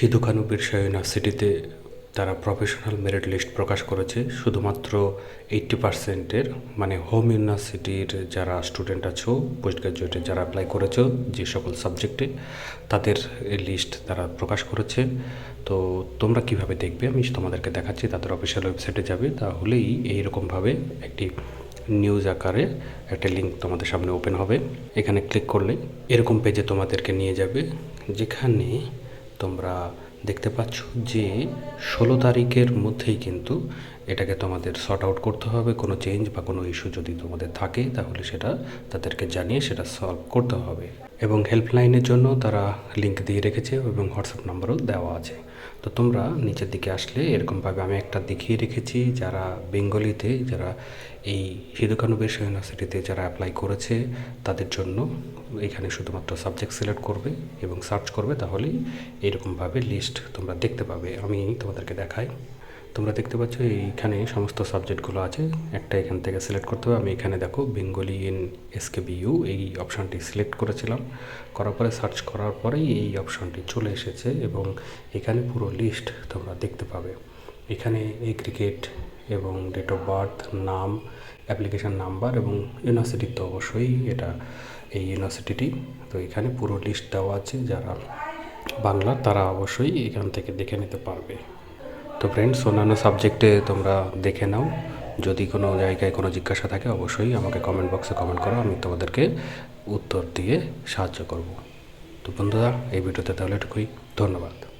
সিধু কানু বিরসা ইউনিভার্সিটিতে তারা professional merit list প্রকাশ করেছে। শুধুমাত্র এইট্টি পার্সেন্টের মানে হোম ইউনিভার্সিটির যারা স্টুডেন্ট আছো পোস্ট গ্রাজুয়েটে যারা অ্যাপ্লাই করেছ, যে সকল সাবজেক্টে তাদের এই লিস্ট তারা প্রকাশ করেছে। তো তোমরা কীভাবে দেখবে? আমি তোমাদেরকে দেখাচ্ছি, তাদের অফিসিয়াল ওয়েবসাইটে যাবে। তাহলেই এইরকমভাবে একটি নিউজ আকারে একটা লিঙ্ক তোমাদের সামনে ওপেন হবে। এখানে ক্লিক করলে এরকম পেজে তোমাদেরকে নিয়ে যাবে, যেখানে তোমরা দেখতে পাচ্ছ যে ষোলো তারিখের মধ্যেই কিন্তু এটাকে তোমাদের শর্ট আউট করতে হবে। কোনো চেঞ্জ বা কোনো ইস্যু যদি তোমাদের থাকে, তাহলে সেটা তাদেরকে জানিয়ে সেটা সলভ করতে হবে। এবং হেল্পলাইনের জন্য তারা লিঙ্ক দিয়ে রেখেছে এবং হোয়াটসঅ্যাপ নাম্বারও দেওয়া আছে। তো তোমরা নিচের দিকে আসলে এরকমভাবে আমি একটা দেখিয়ে রেখেছি, যারা বেঙ্গলিতে, যারা এই সিধুকানু বেশ ইউনিভার্সিটিতে যারা অ্যাপ্লাই করেছে, তাদের জন্য এখানে শুধুমাত্র সাবজেক্ট সিলেক্ট করবে এবং সার্চ করবে, তাহলেই এরকমভাবে লিস্ট তোমরা দেখতে পাবে। আমি তোমাদেরকে দেখাই। তোমরা দেখতে পাচ্ছ, এইখানে সমস্ত সাবজেক্টগুলো আছে। একটা এখান থেকে সিলেক্ট করতে হবে। আমি এখানে দেখো, বেঙ্গলি ইন এসকেবিইউ এই অপশানটি সিলেক্ট করেছিলাম। করার পরে সার্চ করার পরেই এই অপশানটি চলে এসেছে এবং এখানে পুরো লিস্ট তোমরা দেখতে পাবে। এখানে এই ক্রিকেট এবং ডেট অফ বার্থ, নাম, অ্যাপ্লিকেশান নাম্বার এবং ইউনিভার্সিটির তো অবশ্যই এটা এই ইউনিভার্সিটিটি। তো এখানে পুরো লিস্ট দেওয়া আছে। যারা বাংলা, তারা অবশ্যই এখান থেকে দেখে নিতে পারবে। তো ফ্রেন্ডস অন্যান্য সাবজেক্টে তোমরা দেখে নাও। যদি কোনো জায়গায় কোনো জিজ্ঞাসা থাকে, অবশ্যই আমাকে কমেন্ট বক্সে কমেন্ট করো, আমি তোমাদেরকে উত্তর দিয়ে সাহায্য করব। তো বন্ধুরা, এই ভিডিওতে তাহলে এটুকুই। ধন্যবাদ।